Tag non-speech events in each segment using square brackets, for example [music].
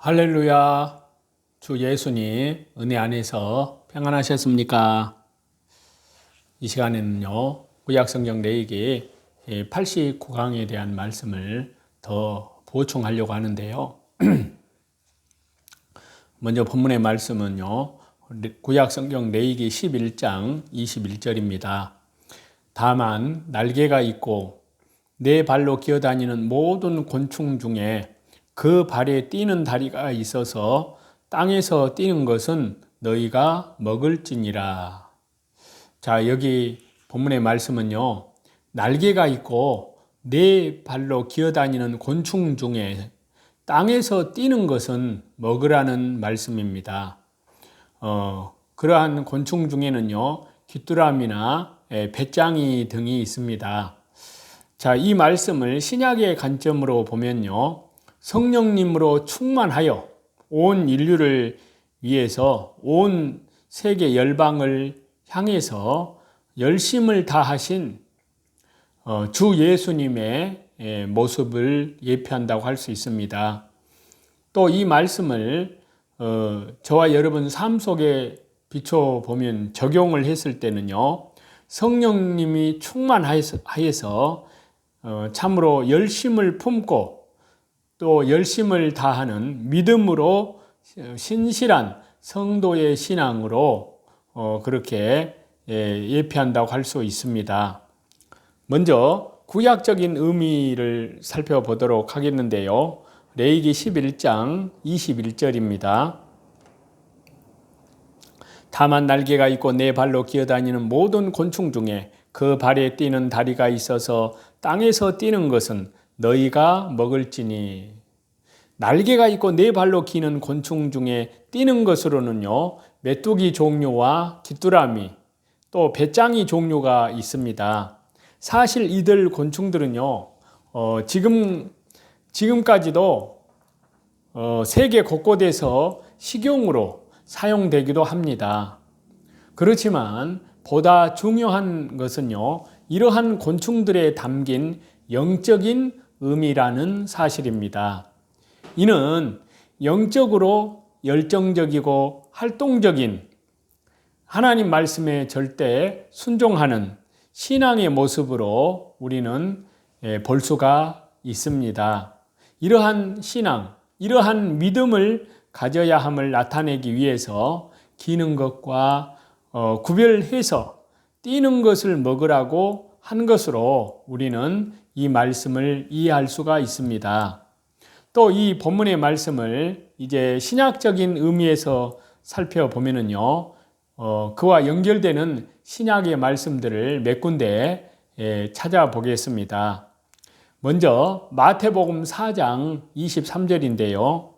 할렐루야. 주 예수님 은혜 안에서 평안하셨습니까? 이 시간에는요. 구약 성경 내기 89강에 대한 말씀을 더 보충하려고 하는데요. [clears throat] 먼저 본문의 말씀은요. 구약 성경 내기 11장 21절입니다. 다만 날개가 있고 내 발로 기어다니는 모든 곤충 중에 그 발에 뛰는 다리가 있어서 땅에서 뛰는 것은 너희가 먹을지니라. 자, 여기 본문의 말씀은요. 날개가 있고 네 발로 기어다니는 곤충 중에 땅에서 뛰는 것은 먹으라는 말씀입니다. 어, 그러한 곤충 중에는요, 귀뚜라미나 예, 배짱이 등이 있습니다. 자, 이 말씀을 신약의 관점으로 보면요, 성령님으로 충만하여 온 인류를 위해서 온 세계 열방을 향해서 열심을 다하신 어, 주 예수님의 예, 모습을 예표한다고 할 수 있습니다. 또 이 말씀을 어, 저와 여러분 삶 속에 비춰 보면 적용을 했을 때는요, 성령님이 충만하여서 어, 참으로 열심을 품고 또 열심을 다하는 믿음으로 신실한 성도의 신앙으로 어, 그렇게 예, 예표한다고 할 수 있습니다. 먼저 구약적인 의미를 살펴보도록 하겠는데요. 레이기 11장 21절입니다. 다만 날개가 있고 내 발로 기어다니는 모든 곤충 중에 그 발에 뛰는 다리가 있어서 땅에서 뛰는 것은 너희가 먹을지니 날개가 있고 네 발로 기는 곤충 중에 뛰는 것으로는요 메뚜기 종류와 귀뚜라미 또 배짱이 종류가 있습니다. 사실 이들 곤충들은요 어, 지금 지금까지도 어, 세계 곳곳에서 식용으로 사용되기도 합니다. 그렇지만 보다 중요한 것은요 이러한 곤충들에 담긴 영적인 의미라는 사실입니다. 이는 영적으로 열정적이고 활동적인 하나님 말씀에 절대 순종하는 신앙의 모습으로 우리는 예, 볼 수가 있습니다. 이러한 신앙, 이러한 믿음을 가져야 함을 나타내기 위해서 기는 것과 어, 구별해서 뛰는 것을 먹으라고 한 것으로 우리는 이 말씀을 이해할 수가 있습니다. 또 이 본문의 말씀을 이제 신약적인 의미에서 살펴보면은요, 어, 그와 연결되는 신약의 말씀들을 몇 군데 예, 찾아보겠습니다. 먼저 마태복음 4장 23절인데요.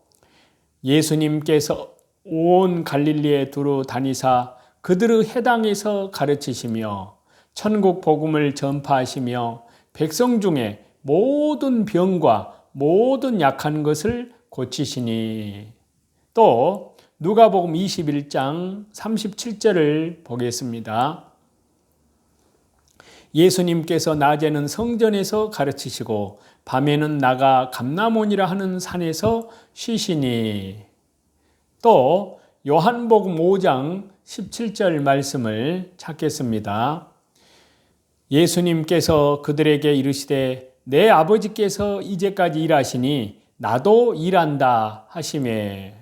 예수님께서 온 갈릴리에 두루 다니사 그들의 해당에서 가르치시며 천국 복음을 전파하시며 백성 중에 모든 병과 모든 약한 것을 고치시니 또 누가복음 21장 37절을 보겠습니다. 예수님께서 낮에는 성전에서 가르치시고 밤에는 나가 감나몬이라 하는 산에서 쉬시니 또 요한복음 5장 17절 말씀을 찾겠습니다. 예수님께서 그들에게 이르시되 내 아버지께서 이제까지 일하시니 나도 일한다 하심에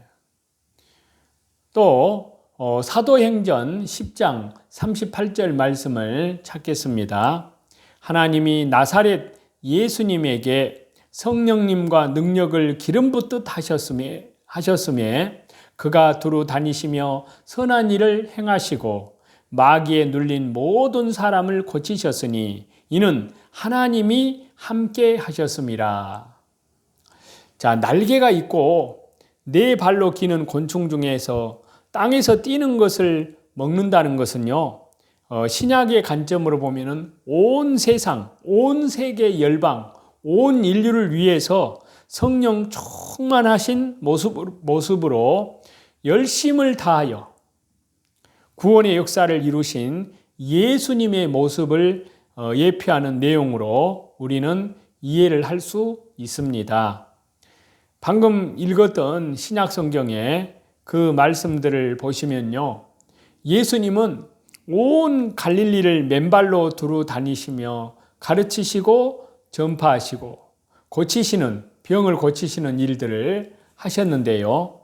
또 어, 사도행전 10장 38절 말씀을 찾겠습니다. 하나님이 나사렛 예수님에게 성령님과 능력을 기름 붓듯 하셨음에 하셨음에 그가 두루 다니시며 선한 일을 행하시고 마귀에 눌린 모든 사람을 고치셨으니 이는 하나님이 함께 하셨습니다. 자, 날개가 있고 네 발로 기는 곤충 중에서 땅에서 뛰는 것을 먹는다는 것은요, 어, 신약의 관점으로 보면은 온 세상, 온 세계 열방, 온 인류를 위해서 성령 충만하신 모습, 모습으로 열심을 다하여 구원의 역사를 이루신 예수님의 모습을 어, 예표하는 내용으로 우리는 이해를 할 수 있습니다. 방금 읽었던 신약 성경의 그 말씀들을 보시면요. 예수님은 온 갈릴리를 맨발로 두루 다니시며 가르치시고 전파하시고 고치시는 병을 고치시는 일들을 하셨는데요.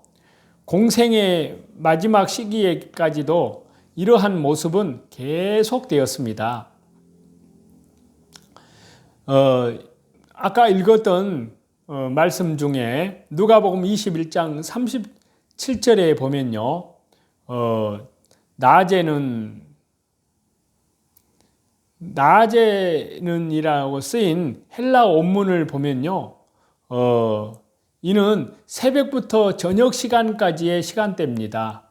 공생의 마지막 시기에까지도 이러한 모습은 계속되었습니다. 어, 아까 읽었던 어, 말씀 중에 누가복음 21장 37절에 보면요. 어, 낮에는 낮에는이라고 쓰인 헬라 원문을 보면요. 어, 이는 새벽부터 저녁 시간까지의 시간대입니다.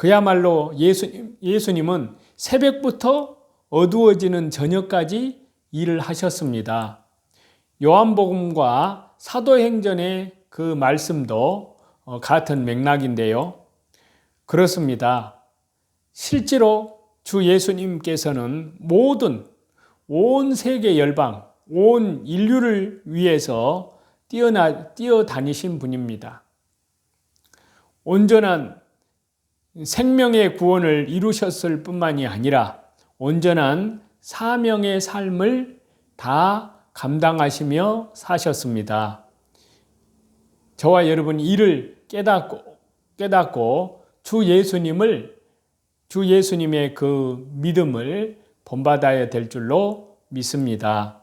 그야말로 예수님, 예수님은 새벽부터 어두워지는 저녁까지 일을 하셨습니다. 요한복음과 사도행전의 그 말씀도 어, 같은 맥락인데요. 그렇습니다. 실제로 주 예수님께서는 모든 온 세계 열방, 온 인류를 위해서 뛰어나, 뛰어다니신 분입니다. 온전한 생명의 구원을 이루셨을 뿐만이 아니라 온전한 사명의 삶을 다 감당하시며 사셨습니다. 저와 여러분 이를 깨닫고 깨닫고 주 예수님을 주 예수님의 그 믿음을 본받아야 될 줄로 믿습니다.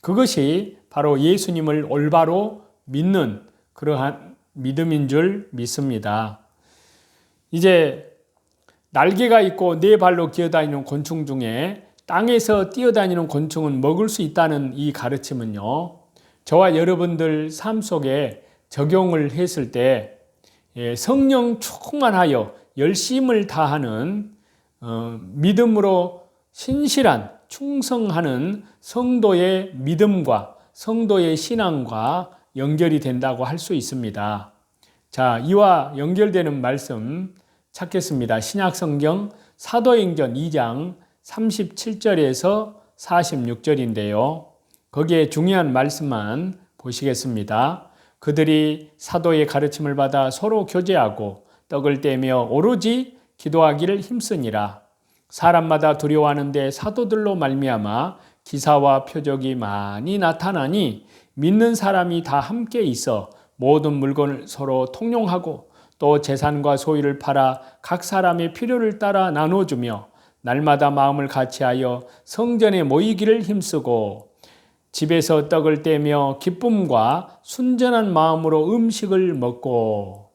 그것이 바로 예수님을 올바로 믿는 그러한 믿음인 줄 믿습니다. 이제 날개가 있고 네 발로 기어다니는 곤충 중에 땅에서 뛰어다니는 곤충은 먹을 수 있다는 이 가르침은요. 저와 여러분들 삶 속에 적용을 했을 때 예, 성령 충만하여 열심을 다하는 어, 믿음으로 신실한 충성하는 성도의 믿음과 성도의 신앙과 연결이 된다고 할 수 있습니다. 자, 이와 연결되는 말씀 찾겠습니다. 신약 성경 사도행전 2장 37절에서 46절인데요. 거기에 중요한 말씀만 보시겠습니다. 그들이 사도의 가르침을 받아 서로 교제하고 떡을 떼며 오로지 기도하기를 힘쓰니라. 사람마다 두려워하는데 사도들로 말미암아 기사와 표적이 많이 나타나니 믿는 사람이 다 함께 있어 모든 물건을 서로 통용하고 또 재산과 소유를 팔아 각 사람의 필요를 따라 나눠주며 날마다 마음을 같이하여 성전에 모이기를 힘쓰고 집에서 떡을 떼며 기쁨과 순전한 마음으로 음식을 먹고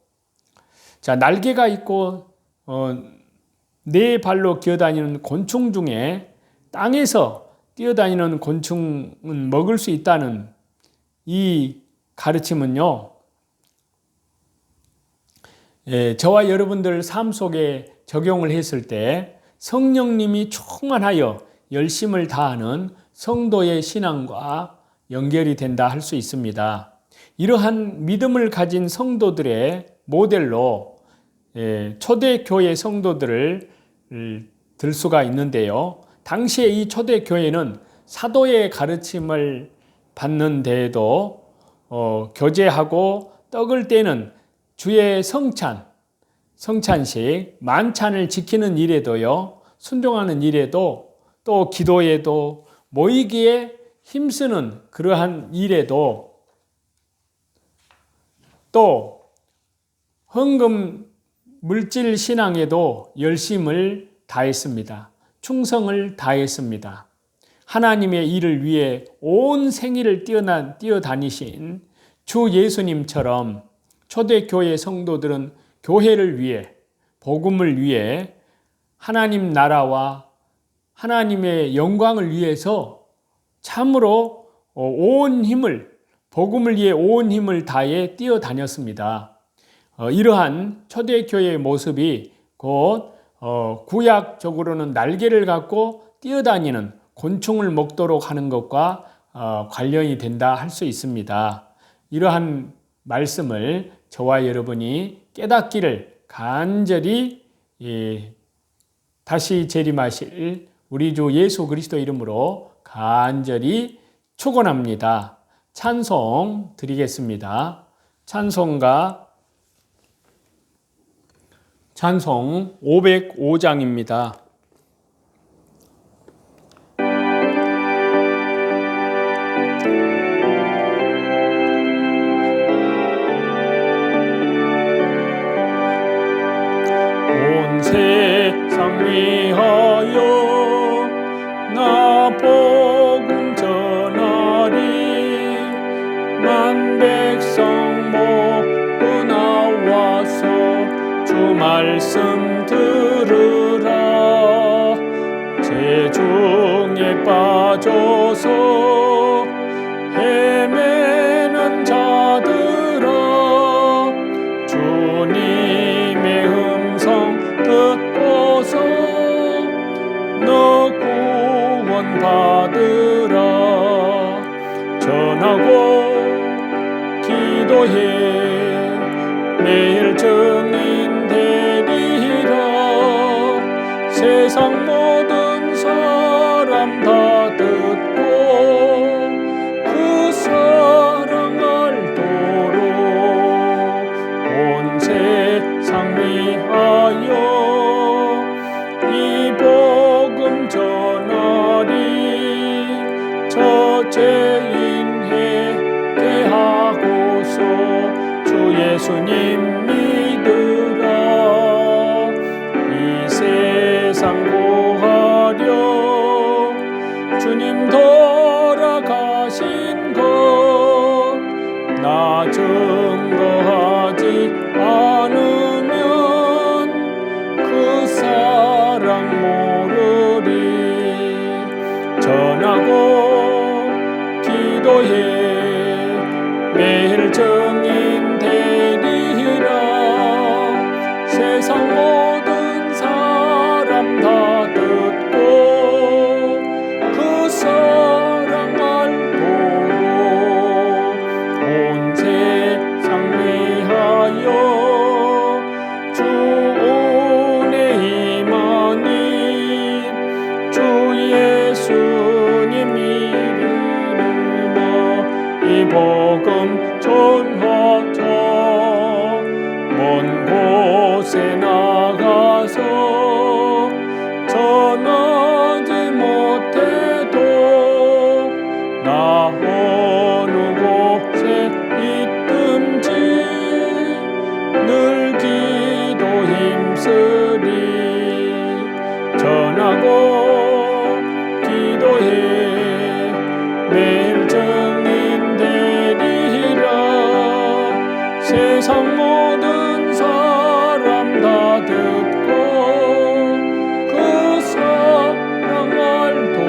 자 날개가 있고 어, 네 발로 기어다니는 곤충 중에 땅에서 뛰어다니는 곤충은 먹을 수 있다는 이 가르침은요. 예, 저와 여러분들 삶 속에 적용을 했을 때 성령님이 충만하여 열심을 다하는 성도의 신앙과 연결이 된다 할 수 있습니다. 이러한 믿음을 가진 성도들의 모델로 예, 초대교회 성도들을 들 수가 있는데요. 당시에 이 초대교회는 사도의 가르침을 받는 데에도 어, 교제하고 떡을 떼는 주의 성찬, 성찬식, 만찬을 지키는 일에도요, 순종하는 일에도 또 기도에도 모이기에 힘쓰는 그러한 일에도 또 헌금 물질 신앙에도 열심을 다했습니다. 충성을 다했습니다. 하나님의 일을 위해 온 생일을 뛰어나, 뛰어다니신 주 예수님처럼 초대교회 성도들은 교회를 위해, 복음을 위해 하나님 나라와 하나님의 영광을 위해서 참으로 어, 온 힘을, 복음을 위해 온 힘을 다해 뛰어다녔습니다. 어, 이러한 초대교회의 모습이 곧 어, 구약적으로는 날개를 갖고 뛰어다니는 곤충을 먹도록 하는 것과 관련이 된다 할 수 있습니다. 이러한 말씀을 저와 여러분이 깨닫기를 간절히 예, 다시 재림하실 우리 주 예수 그리스도 이름으로 간절히 축원합니다. 찬송 드리겠습니다. 찬송가 찬송 505장입니다. 말씀 들으라. 재중에 빠져서 헤매는 자들아. 주님의 음성 듣고서 너 구원 받으라. 전하고 기도해. 매일 증인 세상 모든 사람 다 듣고 그 사랑 알도록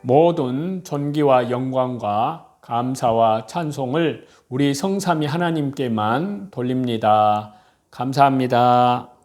모든 존 기와 영광과 감사와 찬송을 우리 성삼이 하나님께만 돌립니다. 감사합니다.